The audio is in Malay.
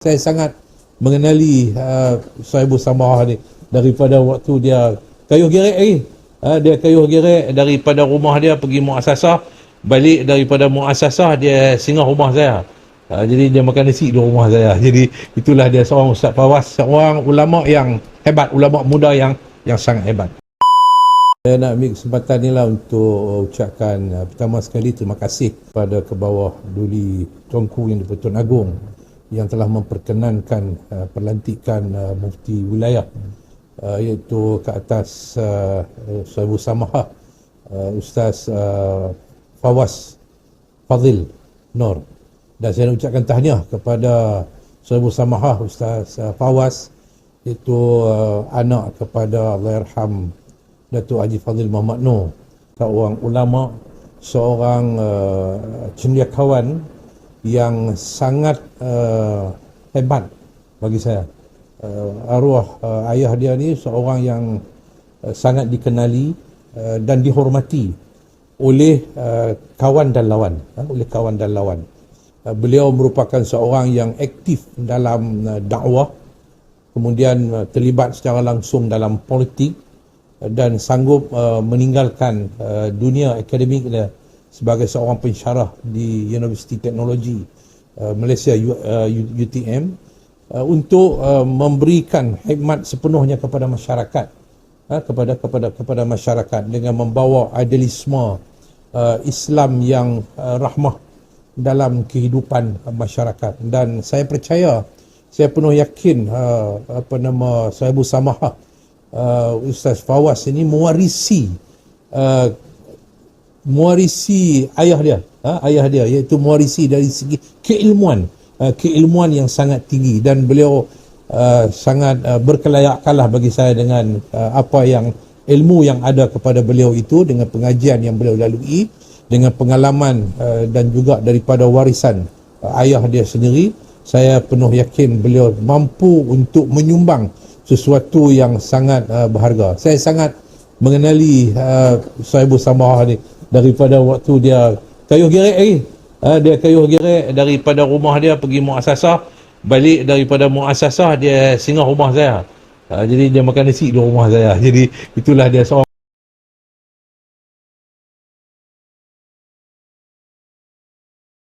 Saya sangat mengenali uh, Sahibu Samah ni daripada waktu dia kayuh gerek lagi. Uh, dia kayuh gerek daripada rumah dia pergi muasasah, balik daripada muasasah dia singgah rumah saya. Uh, jadi dia makan nasi di rumah saya. Jadi itulah dia seorang ustaz Fawaz, seorang ulama yang hebat, ulama muda yang yang sangat hebat. Saya nak ambil kesempatan ni lah untuk ucapkan uh, pertama sekali terima kasih kepada ke bawah Duli Tuanku yang di-Pertuan Agong yang telah memperkenankan uh, pelantikan uh, mufti wilayah uh, iaitu ke atas uh, Sahibu Samaha uh, Ustaz uh, Fawaz Fadil Nur. Dan saya nak ucapkan tahniah kepada Sahibu Samaha Ustaz uh, Fawaz iaitu uh, anak kepada Allahyarham Datuk Haji Fadil Muhammad Nur seorang ulama seorang uh, cendekiawan yang sangat uh, hebat bagi saya. Uh, arwah uh, ayah dia ni seorang yang uh, sangat dikenali uh, dan dihormati oleh uh, kawan dan lawan, uh, oleh kawan dan lawan. Uh, beliau merupakan seorang yang aktif dalam uh, dakwah, kemudian uh, terlibat secara langsung dalam politik uh, dan sanggup uh, meninggalkan uh, dunia akademik dia sebagai seorang pensyarah di Universiti Teknologi uh, Malaysia uh, UTM uh, untuk uh, memberikan khidmat sepenuhnya kepada masyarakat. Uh, kepada kepada kepada masyarakat dengan membawa idealisme uh, Islam yang uh, rahmah dalam kehidupan masyarakat. Dan saya percaya saya penuh yakin uh, apa nama Sahibu Samaha uh, Ustaz Fawaz ini mewarisi uh, mewarisi ayah dia. Ha, ayah dia iaitu mewarisi dari segi keilmuan. Uh, keilmuan yang sangat tinggi. Dan beliau uh, sangat uh, berkelayak kalah bagi saya dengan uh, apa yang ilmu yang ada kepada beliau itu dengan pengajian yang beliau lalui dengan pengalaman uh, dan juga daripada warisan uh, ayah dia sendiri. Saya penuh yakin beliau mampu untuk menyumbang sesuatu yang sangat uh, berharga. Saya sangat mengenali uh, Sahibu Samah ni daripada waktu dia kayuh gerek lagi. Ha, dia kayuh gerek daripada rumah dia pergi muasasah, balik daripada muasasah dia singgah rumah saya. Ha, jadi dia makan nasi di rumah saya. Jadi itulah dia seorang